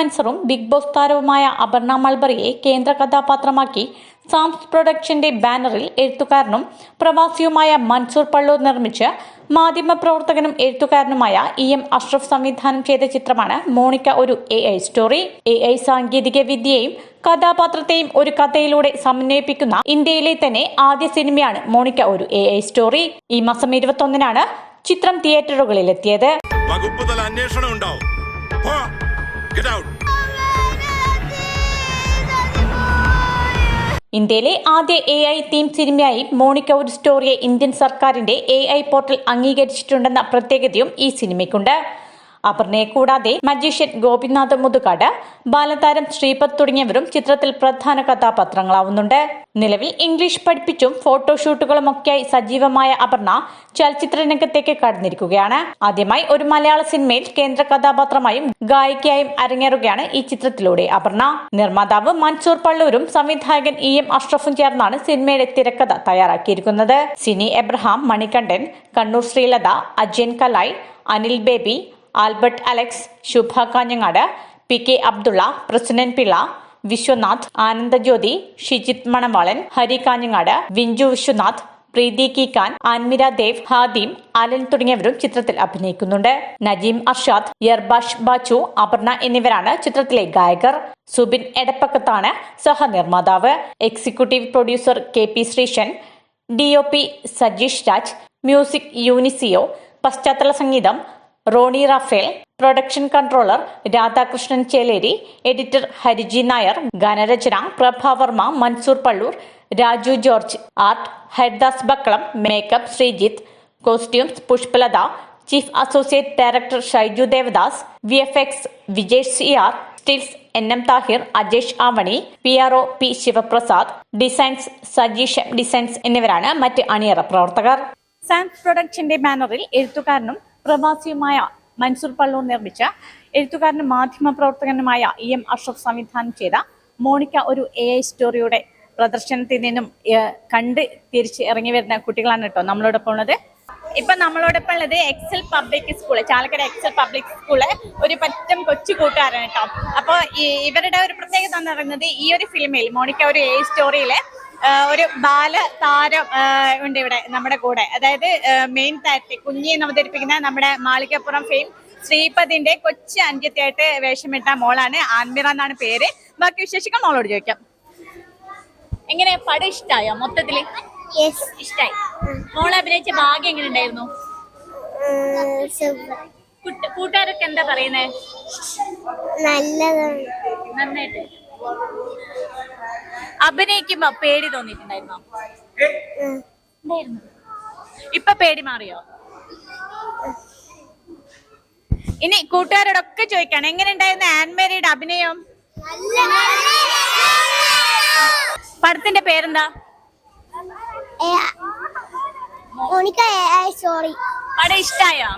ഇൻഫ്ലുവൻസറും big boss താരവുമായ അപർണ മൾബറിയെ കേന്ദ്ര കഥാപാത്രമാക്കി സാംസ് പ്രൊഡക്ഷന്റെ ബാനറിൽ എഴുത്തുകാരനും പ്രവാസിയുമായ മൻസൂർ പള്ളൂർ നിർമ്മിച്ച് മാധ്യമപ്രവർത്തകനും എഴുത്തുകാരനുമായ ഇ എം അഷ്റഫ് സംവിധാനം ചെയ്ത ചിത്രമാണ് മോണിക്ക ഒരു A I story. A I സാങ്കേതിക വിദ്യയെയും കഥാപാത്രത്തെയും ഒരു കഥയിലൂടെ സമന്വയിപ്പിക്കുന്ന ഇന്ത്യയിലെ തന്നെ ആദ്യ സിനിമയാണ് മോണിക്ക ഒരു എ ഐ സ്റ്റോറി. ഈ മാസം ഇരുപത്തൊന്നിനാണ് ചിത്രം തിയേറ്ററുകളിലെത്തിയത്. വകുപ്പ് തല അന്വേഷണം ഉണ്ടാവും. ഗെറ്റ് ഔട്ട് ഇന്ത്യയിലെ ആദ്യ എ ഐ തീം സിനിമയായി മോണിക്ക ഒരു സ്റ്റോറിയെ ഇന്ത്യൻ സർക്കാരിന്റെ എ ഐ പോർട്ടൽ അംഗീകരിച്ചിട്ടുണ്ടെന്ന പ്രത്യേകതയും ഈ സിനിമയ്ക്കുണ്ട് അപർണയെ കൂടാതെ മജീഷ്യൻ ഗോപിനാഥ് മുതുകാട് ബാലതാരം ശ്രീപത് തുടങ്ങിയവരും ചിത്രത്തിൽ പ്രധാന കഥാപാത്രങ്ങളാവുന്നുണ്ട്. നിലവിൽ ഇംഗ്ലീഷ് പഠിപ്പിച്ചും ഫോട്ടോഷൂട്ടുകളുമൊക്കെയായി സജീവമായ അപർണ ചലച്ചിത്ര രംഗത്തേക്ക് കടന്നിരിക്കുകയാണ്. ആദ്യമായി ഒരു മലയാള സിനിമയിൽ കേന്ദ്ര കഥാപാത്രമായും ഗായികയായും അരങ്ങേറുകയാണ് ഈ ചിത്രത്തിലൂടെ അപർണ. നിർമ്മാതാവ് മൻസൂർ പള്ളൂരും സംവിധായകൻ ഇ എം അഷ്റഫും ചേർന്നാണ് സിനിമയുടെ തിരക്കഥ തയ്യാറാക്കിയിരിക്കുന്നത്. Cini Abraham Manikandan Kannur Sreelatha Ajayan Kalai Anil Baby Albert Alex Shubha Kanhangad P K Abdulla president Pillai Viswanath Anandajyothi Shijith Manavalan Hari Kanhangad Vinju Viswanath Preethi കി ഖാൻ ആൻമിര ദേവ് ഹാദിം അലൻ തുടങ്ങിയവരും ചിത്രത്തിൽ അഭിനയിക്കുന്നുണ്ട്. നജീം അർഷാദ് യർബാഷ് ബാച്ചു അപർണ എന്നിവരാണ് ചിത്രത്തിലെ ഗായകർ. സുബിൻ എടപ്പക്കത്താണ് സഹനിർമ്മാതാവ്. Executive producer K P Sreesan D O P Sajeesh Raj music യൂനിസിയോ പശ്ചാത്തല സംഗീതം Roni Raphael production controller Radhakrishnan Cheleri editor Hariji Nair ഗാനരചന Prabhavarma Mansoor Palloor Raju George art Haridas Bakkalam makeup Sreejith costumes Pushpalatha chief associate director Shaiju Devadas V F X Vijesh C R stills N M Thahir Ajesh Avani P R O P Sivaprasad designs Sajeesh designs എന്നിവരാണ് മറ്റ് അണിയറ പ്രവർത്തകർ. Sans പ്രൊഡക്ഷന്റെ ബാനറിൽ എഴുത്തുകാരനും പ്രവാസിയുമായ മൻസൂർ പള്ളൂർ നിർമ്മിച്ച എഴുത്തുകാരനും മാധ്യമ പ്രവർത്തകനുമായ ഇ എം അഷ്റഫ് സംവിധാനം ചെയ്ത മോണിക്ക ഒരു എ ഐ സ്റ്റോറിയുടെ പ്രദർശനത്തിൽ നിന്നും കണ്ട് തിരിച്ച് ഇറങ്ങി വരുന്ന കുട്ടികളാണ് കേട്ടോ നമ്മളോടൊപ്പം ഉള്ളത്. ഇപ്പൊ നമ്മളോടൊപ്പം ഉള്ളത് Excel public school Chalakkara Excel public school ഒരു പറ്റം കൊച്ചു കൂട്ടുകാരാണ് കേട്ടോ. അപ്പൊ ഇവരുടെ ഒരു പ്രത്യേകത എന്ന് പറയുന്നത് ഈ ഒരു ഫിലിമിൽ മോണിക്ക ഒരു എ സ്റ്റോറിയിൽ ഒരു ബാല താരം ഉണ്ട് ഇവിടെ നമ്മുടെ കൂടെ. അതായത് മെയിൻ താരത്തെ എന്ന് അവതരിപ്പിക്കുന്ന നമ്മുടെ മാളികപ്പുറം ഫെയിം ശ്രീപദിന്റെ കൊച്ചു അന്ത്യത്തെയായിട്ട് വേഷമിട്ട മോളാണ് ആൻമിറ എന്നാണ് പേര്. ബാക്കി വിശേഷിക്കാൻ മോളോട് ചോദിക്കാം. എങ്ങനെ പടം ഇഷ്ടായോ മൊത്തത്തിൽ? ഇഷ്ടായി. മോളെ അഭിനയിച്ച ഭാഗ്യം എങ്ങനെ ഉണ്ടായിരുന്നു? കൂട്ടുകാരൊക്കെ എന്താ പറയുന്നേ? നല്ലതാണ്. നന്നായിട്ട്. അഭിനയിക്കുമ്പോ പേടി തോന്നിയിട്ടുണ്ടായിരുന്നോ? ഇപ്പൊ പേടി മാറിയോ? ഇനി കൂട്ടുകാരോടൊക്കെ ചോദിക്കണം. എങ്ങനെ ഉണ്ടായിരുന്നു ആൻമേരിയുടെ അഭിനയം? പടത്തിന്റെ പേരെന്താ? മോണിക്ക സോറി പടം ഇഷ്ടായോ?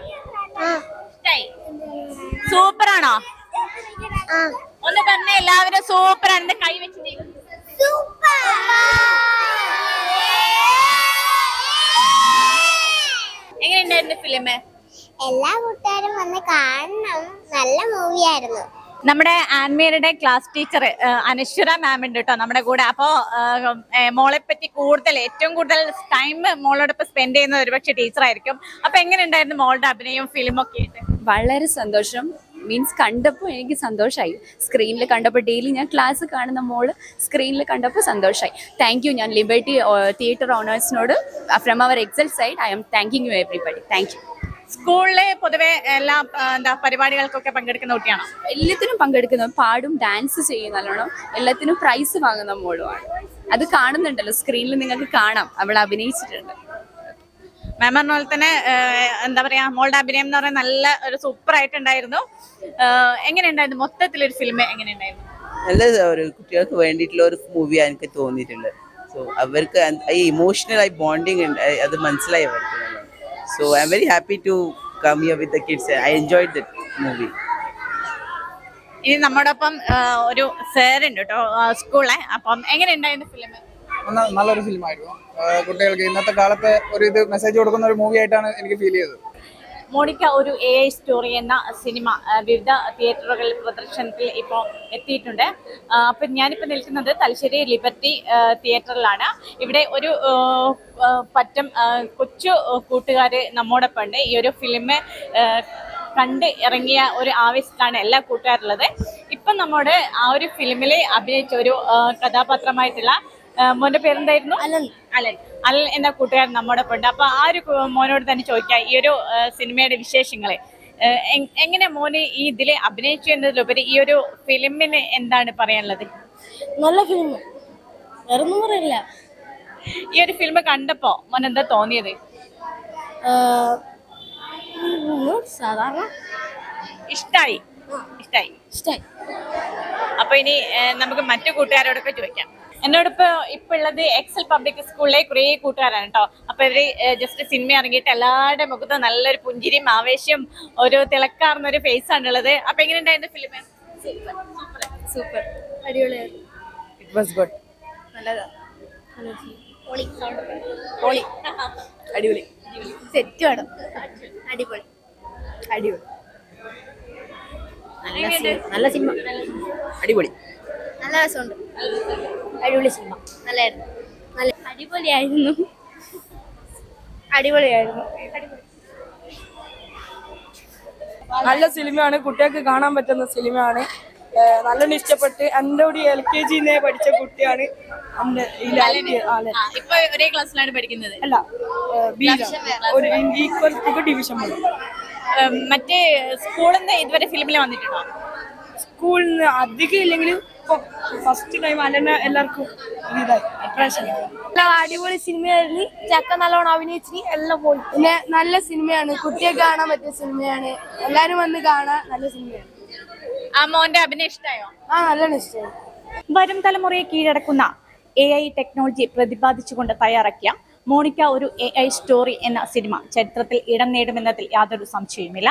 ഇഷ്ടായി. സൂപ്പറാണോ? ആ. ഒന്ന് തന്നെ എല്ലാവരും സൂപ്പർ ആണ്. കൈ വെച്ചിട്ട് സൂപ്പർ എങ്ങനെ ഉണ്ടായിരുന്നു ഫിലിം എല്ലാ കൂട്ടുകാരും വന്ന് കാണണം. നല്ല മൂവിയായിരുന്നു നമ്മുടെ ആൻമീരുടെ ക്ലാസ് ടീച്ചർ അനശ്വര മാം ഉണ്ട് കേട്ടോ നമ്മുടെ കൂടെ. അപ്പോ മോളെ പറ്റി കൂടുതൽ ഏറ്റവും കൂടുതൽ ടൈം മോളോടൊപ്പം സ്പെൻഡ് ചെയ്യുന്നത് ഒരുപക്ഷെ ടീച്ചറായിരിക്കും അപ്പൊ എങ്ങനെ ഉണ്ടായിരുന്നു മോളുടെ അഭിനയം ഫിലിമൊക്കെ ആയിട്ട്? വളരെ സന്തോഷം. മീൻസ് കണ്ടപ്പോൾ എനിക്ക് സന്തോഷമായി സ്ക്രീനിൽ കണ്ടപ്പോൾ ഡെയിലി ഞാൻ ക്ലാസ് കാണുന്ന മോൾ സ്ക്രീനിൽ കണ്ടപ്പോൾ സന്തോഷമായി താങ്ക് യു ഞാൻ Liberty theatre ഓണേഴ്സിനോട് from our Excel side I'm thanking you everybody thank you സ്കൂളിലെ പൊതുവെ എല്ലാ എന്താ പരിപാടികൾക്കൊക്കെ പങ്കെടുക്കുന്ന കുട്ടിയാണോ? എല്ലാത്തിനും പങ്കെടുക്കുന്ന പാടും ഡാൻസ് ചെയ്യും നല്ലോണം എല്ലാത്തിനും പ്രൈസ് വാങ്ങുന്ന മോളുമാണ്. അത് കാണുന്നുണ്ടല്ലോ സ്ക്രീനിൽ നിങ്ങൾക്ക് കാണാം. അവൾ അഭിനയിച്ചിട്ടുണ്ട്. മാം പറഞ്ഞ പോലെ തന്നെ എന്താ പറയാ മോളുടെ അഭിനയം എന്ന് പറയുന്നത് നല്ല ഒരു സൂപ്പർ ആയിട്ടുണ്ടായിരുന്നു. എങ്ങനെയുണ്ടായിരുന്നു? എങ്ങനെ ഉണ്ടായിരുന്നു മൊത്തത്തിലൊരു ഫിലിം എങ്ങനെയുണ്ടായിരുന്നു? നല്ല ഒരു കുട്ടികൾക്ക് വേണ്ടിയിട്ടുള്ള ഒരു മൂവിയാണ് എനിക്ക് തോന്നിയിട്ടുണ്ട് സോ അവർക്ക് ഈ ഇമോഷണൽ ആയി ബോണ്ടിങ് ഉണ്ട് അത് മനസ്സിലായി അവർക്ക്. So I'm very happy to come here with the kids I enjoyed the movie ഇനി നമ്മോടൊപ്പം ഒപ്പം ഒരു സാറുണ്ട് കേട്ടോ സ്കൂളെ അപ്പം എങ്ങനെയുണ്ടായിരുന്നു ഫിലിം നല്ലൊരു ഫിലിമായിരുന്നു. കുട്ടികൾക്ക് ഇന്നത്തെ കാലത്തെ ഒരു ഇത് മെസ്സേജ് കൊടുക്കുന്ന ഒരു മൂവി ആയിട്ടാണ് എനിക്ക് ഫീൽ ചെയ്തത്. മോണിക്ക ഒരു എ ഐ സ്റ്റോറി എന്ന സിനിമ വിവിധ തിയേറ്ററുകളിൽ പ്രദർശനത്തിൽ ഇപ്പോൾ എത്തിയിട്ടുണ്ട്. അപ്പം ഞാനിപ്പോൾ നിൽക്കുന്നത് തലശ്ശേരി ലിബർട്ടി തിയേറ്ററിലാണ് ഇവിടെ ഒരു പറ്റം കൊച്ചു കൂട്ടുകാർ നമ്മോടൊപ്പം ഉണ്ട് ഈ ഒരു ഫിലിം കണ്ട് ഇറങ്ങിയ ഒരു ആവേശത്താണ് എല്ലാ കൂട്ടുകാരുള്ളത്. ഇപ്പം നമ്മുടെ ആ ഒരു ഫിലിമിൽ അഭിനയിച്ച ഒരു കഥാപാത്രമായിട്ടുള്ള മോന്റെ പേരെന്തായിരുന്നു? അലൻ. അലൻ. അലൻ എന്ന കൂട്ടുകാരൻ നമ്മുടെ ഉണ്ട്. അപ്പൊ ആ ഒരു മോനോട് തന്നെ ചോദിക്കാം ഈ ഒരു സിനിമയുടെ വിശേഷങ്ങളെ. എങ്ങനെ മോന് ഈ ഇതിൽ അഭിനയിച്ചു എന്നതിലുപരി ഈ ഒരു ഫിലിമിന് എന്താണ് പറയാനുള്ളത്? നല്ല ഫിലിം വേറൊന്നും പറയില്ല. ഈ ഒരു ഫിലിം കണ്ടപ്പോ മോൻ എന്താ തോന്നിയത് സാധാരണ. ഇഷ്ടായി. ഇഷ്ടായി. ഇഷ്ടായി. അപ്പൊ ഇനി നമുക്ക് മറ്റു കൂട്ടുകാരോടൊക്കെ ചോദിക്കാം. എന്നോടിപ്പോ ഇപ്പൊ ഉള്ളത് എക്സൽ പബ്ലിക് സ്കൂളിലെ കുറേ കൂട്ടുകാരാണ് കേട്ടോ അപ്പൊ ഇവർ ജസ്റ്റ് സിനിമ ഇറങ്ങിയിട്ട് എല്ലാവരുടെ മുഖത്ത് നല്ലൊരു പുഞ്ചിരിയും ആവേശവും ഒരു തിളക്കാർന്ന ഒരു ഫേസ് ആണ് ഉള്ളത്. അപ്പൊ എങ്ങനെയുണ്ടായിരുന്നു ഫിലിം സൂപ്പർ. അടിപൊളിയായിരുന്നു. ഇറ്റ് വാസ് ഗുഡ് അടിപൊളി. സെറ്റ് വേണം. അടിപൊളി. അടിപൊളി. നല്ല സിനിമ. അടിപൊളി. നല്ല രസമുണ്ട്. അടിപൊളി സിനിമ. നല്ലായിരുന്നു. നല്ല അടിപൊളിയായിരുന്നു. അടിപൊളിയായിരുന്നു. നല്ല സിനിമയാണ്. കുട്ടികൾക്ക് കാണാൻ പറ്റുന്ന സിനിമയാണ്. നല്ലോണം ഇഷ്ടപ്പെട്ട് എന്റെ കൂടി എൽ കെ ജിന്നേ പഠിച്ച കുട്ടിയാണ് ഒരേ ക്ലാസ്സിലാണ് പഠിക്കുന്നത്. അല്ല ഒരു ഈക്വൽ ഡിവിഷൻ മറ്റേ സ്കൂളിൽ നിന്ന് ഇതുവരെ ഫിലിമിൽ വന്നിട്ടുണ്ടോ? സ്കൂളിൽ നിന്ന് അധികം ഇല്ലെങ്കിലും ഫസ്റ്റ് ടൈം അല്ലെന്നെ എല്ലാവർക്കും ഇതായി. അട്രാക്ഷൻ അടിപൊളി സിനിമയായിരുന്നു. ചക്ക നല്ലോണം അഭിനയിച്ചിന്. എല്ലാം പോയി പിന്നെ നല്ല സിനിമയാണ്. കുട്ടിയെ കാണാൻ പറ്റിയ സിനിമയാണ്. എല്ലാരും വന്ന് കാണാൻ നല്ല സിനിമയാണ്. ആ മോന്റെ അഭിനയം ഇഷ്ടായോ? ആ നല്ലോണം ഇഷ്ടമായി വരും തലമുറയെ കീഴടക്കുന്ന എ ഐ ടെക്നോളജി പ്രതിപാദിച്ചുകൊണ്ട് തയ്യാറാക്കിയ മോണിക്ക ഒരു എ ഐ സ്റ്റോറി എന്ന സിനിമ ചരിത്രത്തിൽ ഇടം നേടുമെന്നതിൽ യാതൊരു സംശയവുമില്ല.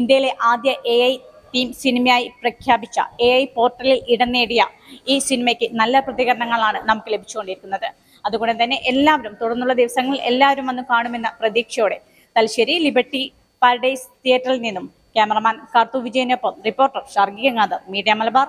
ഇന്ത്യയിലെ ആദ്യ എ ഐ തീം സിനിമയായി പ്രഖ്യാപിച്ച എ ഐ പോർട്ടലിൽ ഇടം നേടിയ ഈ സിനിമയ്ക്ക് നല്ല പ്രതികരണങ്ങളാണ് നമുക്ക് ലഭിച്ചുകൊണ്ടിരിക്കുന്നത്. അതുകൊണ്ട് തന്നെ എല്ലാവരും തുടർന്നുള്ള ദിവസങ്ങളിൽ എല്ലാവരും വന്ന് കാണുമെന്ന പ്രതീക്ഷയോടെ തലശ്ശേരി ലിബർട്ടി പാരഡൈസ് തിയേറ്ററിൽ നിന്നും ക്യാമറമാൻ കാർത്തു വിജയനൊപ്പം റിപ്പോർട്ടർ ഷർഗിയങ്ങാദർ മീഡിയ മലബാർ.